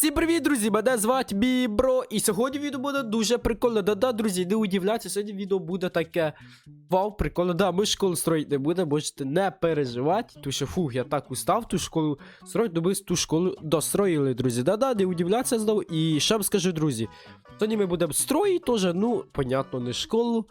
Всім привіт, друзі! Мене звати Бібро. І сьогодні відео буде дуже прикольно. Да-да, друзі, не удивляйтеся, сьогодні відео буде таке. Вау, прикольно. Да, ми школу строїти не будемо, можете не переживати. Тому що фух, я так устав ту школу строїти, ну ми ту школу достроїли, друзі. Да-да, не удивляйтеся знову. І ще вам скажу, друзі. Сьогодні ми будемо строїти теж, ну, понятно, не школу.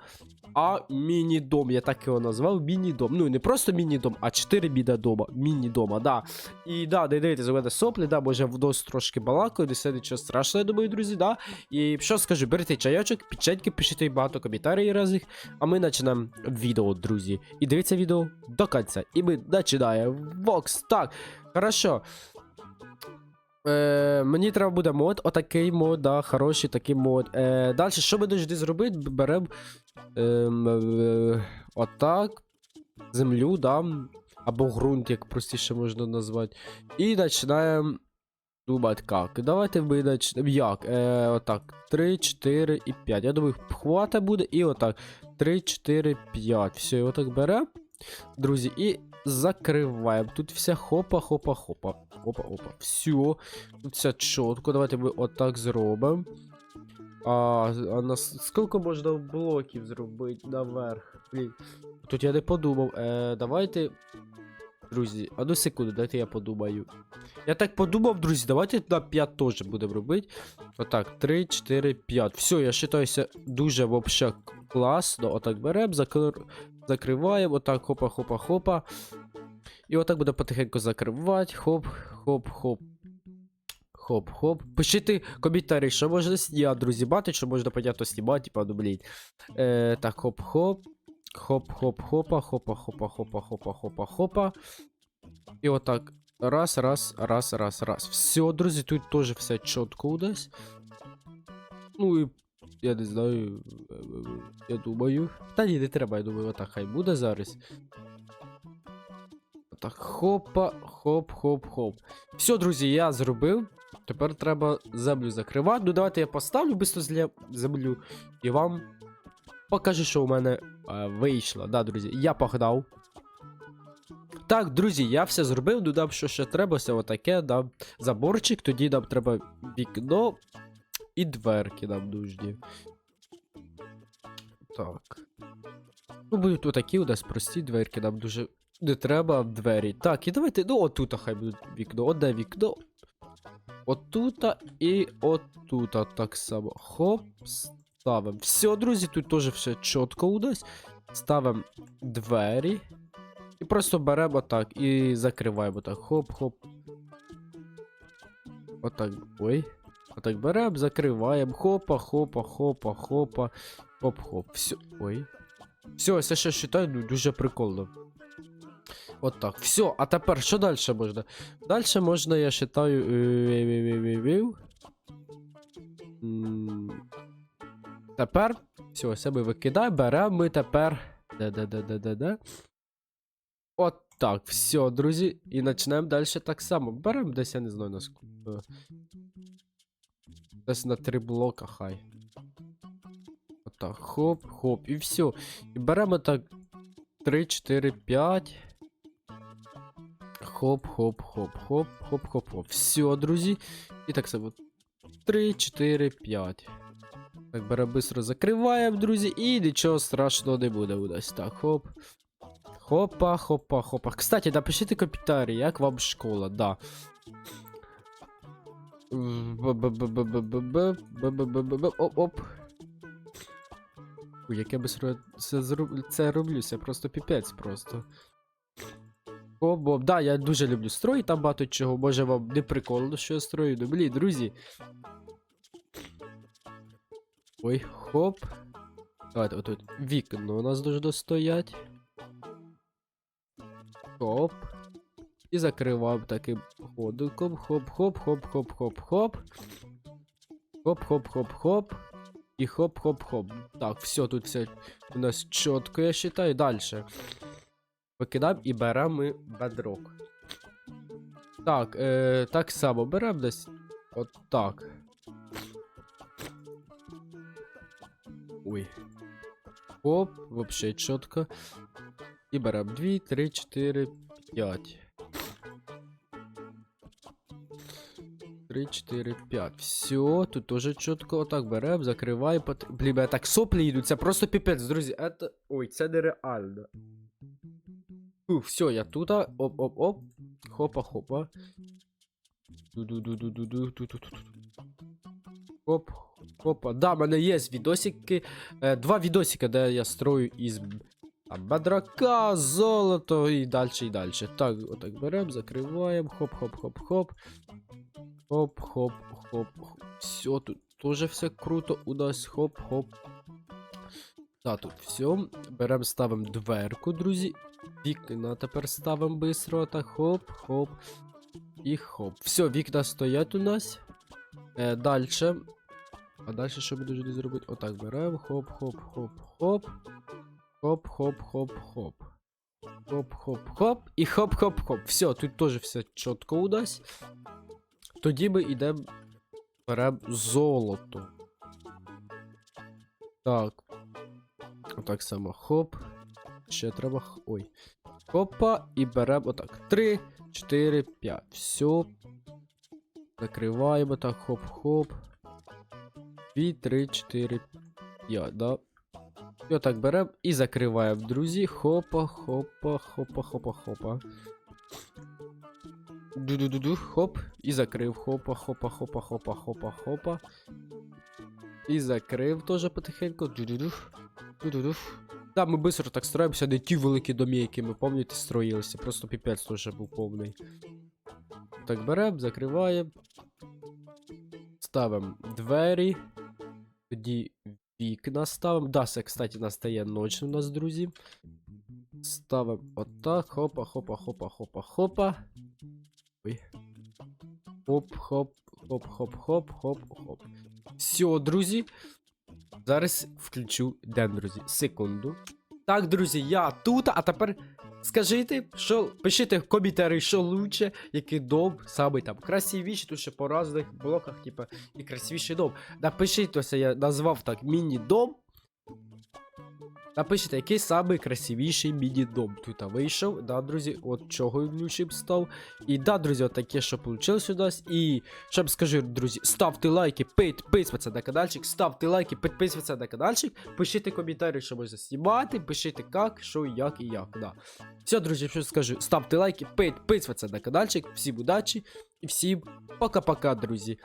А міні-дом, я так його назвав, міні-дом. Ну, не просто міні-дом, а 4 біда дома. Міні-дома, да. І да, не дивіться, у мене соплі, да, може вдос трошки балакаю, не все нічого страшного, я думаю, друзі, да. І що скажу, берете чайочок, печеньки, пишіть багато коментарів разних, а ми починаємо відео, друзі. І дивіться відео до кінця. І ми починаємо. Вокс, так, хорошо. Е, мені треба буде мод, отакий мод, да, хороший такий мод. Е, далі, що ми повинні зробити? Беремо ем, е, отак. Землю, да. Або ґрунт, як простіше можна назвати. І починаємо думати, як. Давайте ми почнемо. Як? Е, отак. 3, 4 і 5. Я думаю, хвата буде. І отак. 3, 4, 5. Все, і отак беремо. Друзі, і закриваємо. Тут все хопа, хопа, хопа. Опа, опа. Все. Тут все чітко. Давайте ми отак зробимо. А, а на скільки можна блоків зробити наверх? Блін. Тут я не подумав. Е, давайте. Друзі, одну секунду, дайте я подумаю. Я так подумав, друзі, давайте на 5 теж будемо робити. Отак, 3, 4, 5. Все, я вважаюся дуже вообще класно. Отак беремо, закр... закриваємо, отак, хопа, хопа, хопа. І отак буде потихеньку закривати. Хоп, хоп, хоп. Хоп, хоп. Пишіть коментарі, що можна зняти, друзі, бати, що можна понятно знімати, типа, ну блін. Е, так, хоп-хоп. Хоп-хоп-хопа, хопа-хопа-хопа, хопа-хопа, хопа. І отак. Раз, раз, раз, раз, раз. Все, друзі, тут теж все чітко у. Ну і. Я не знаю. е, е, Я думаю. Та ні, не треба, я думаю, отак хай буде зараз. Отак, хопа, хоп-хоп-хоп. Все, друзі, я зробив. Тепер треба землю закривати. Ну, давайте я поставлю бисто зля... землю і вам покажу, що у мене е, вийшло. Да, друзі, я погнав. Так, друзі, я все зробив, додам, що ще треба, все отаке, дам заборчик, тоді нам треба вікно і дверки нам нужні. Так. Ну, будуть отакі у нас прості дверки, нам дуже не треба двері. Так, і давайте, ну отут хай буде вікно. Одне вікно. Отута і отута так само. Хоп, ставимо. Все, друзі, тут теж все чітко у нас. Ставимо двері. І просто беремо так і закриваємо так. Хоп-хоп. Отак. Ой. Отак беремо, закриваємо. Хопа, хопа, хопа, хопа. Хоп-хоп. Все. Ой. Все, я ще вважаю, ну, дуже прикольно. От так. Все, а тепер що далі можна? Далі можна, я вважаю. е, Тепер. Все, себе викидай, беремо ми тепер. Де-де-де-де-де-де. От так, все, друзі. І почнемо далі так само. Беремо десь, я не знаю, на ск- е, Десь на три блока, хай. Отак, хоп, хоп, і все. І беремо так 3, 4, 5. Хоп, хоп, хоп, хоп, хоп, хоп, хоп. Все, друзі. І так само. 3, 4, 5. Так, беремо быстро закриваємо, друзі, і нічого страшного не буде у нас. Так, хоп. Хопа, хопа, хопа. Кстати, напишіть коментарі, як вам школа, да. Оп-оп. Як я би це це роблюся, просто піпець просто. Боб, да, я дуже люблю строї, там багато чого, може вам не прикольно, що я строю. Ну, блін, друзі. Ой, хоп. Давайте, отут вікно у нас дуже достоять. Хоп. І закриваємо таким ходиком. Хоп-хоп-хоп-хоп-хоп-хоп. Хоп-хоп-хоп-хоп. І хоп-хоп-хоп. Так, все, тут все у нас чітко, я вважаю. Далі. Викидаємо і беремо бедрок. Так, е, так само беремо десь. От так. Ой. Хоп, вообще чітко. І беремо 2, 3, 4, 5. 3, 4, 5. Все, тут теж чітко отак берем, закривай. Пот... Блін, так соплі йдуть, це просто піпець, друзі. Это... Ой, це нереально. Фу, все, я тут. Оп-оп-оп. Хопа-хопа. Оп, опа, да, в мене є відосики. Два відосика, де я строю із бадрака, золото і далі, і далі. Так, отак беремо, закриваємо, хоп-хоп-хоп-хоп. Хоп-хоп-хоп. Все, тут теж все круто у. Хоп-хоп. Так, тут все. Беремо, ставимо дверку, друзі. Вікна тепер ставимо бистро. Так, хоп-хоп. І хоп. Все, вікна стоять у нас. Е, далі. А далі що ми дуже зробити? Отак беремо. Хоп-хоп-хоп-хоп. Хоп-хоп-хоп-хоп. Хоп-хоп-хоп. І хоп-хоп-хоп. Все, тут теж все чітко у. Тоді ми йдемо. Беремо золото. Так. Отак само. Хоп. Ще треба. Ой. Хопа. І беремо отак. 3, 4, 5. Все. Закриваємо так. Хоп-хоп. 2, 3, 4, 5, да. І отак беремо і закриваємо, друзі. Хопа, хопа, хопа, хопа, хопа. Ду-ду-ду-ду, хоп, і закрив. Хопа, хопа, хопа, хопа, хопа, хопа. І закрив теж потихеньку. Ду-ду-ду. Да, ми быстро так строїмося, не ті великі домі, які ми пам'ятаєте, строїлися. Просто піпець теж був повний. Так беремо, закриваємо. Ставимо двері. Тоді вікна ставимо. Да, це, кстати, настає ніч у нас, друзі. Ставимо отак. Хопа, хопа, хопа, хопа, хопа. Ой. Хоп, хоп, хоп, хоп, хоп, хоп, хоп. Все, друзі. Зараз включу день, друзі. Секунду. Так, друзі, я тут, а тепер скажіть, що пишіть в коментарі, що лучше, який дом самий там красивіший, тут ще по різних блоках, типа, і красивіший дом. Напишіть, ось я назвав так міні-дом. Напишіть, який самий красивіший міні-дом тут вийшов. Да, друзі, от чого він лучшим став. І да, друзі, от таке, що вийшло у нас. І що б скажу, друзі, ставте лайки, підписуйтесь на каналчик, ставте лайки, підписуйтесь на каналчик, пишіть коментарі, що можна знімати, пишіть як, що, як і як. Да. Все, друзі, що скажу, ставте лайки, підписуйтесь на каналчик, всім удачі і всім пока-пока, друзі.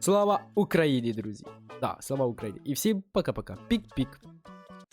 Слава Україні, друзі! Да, слава Україні. І всім пока-пока. Пік-пік.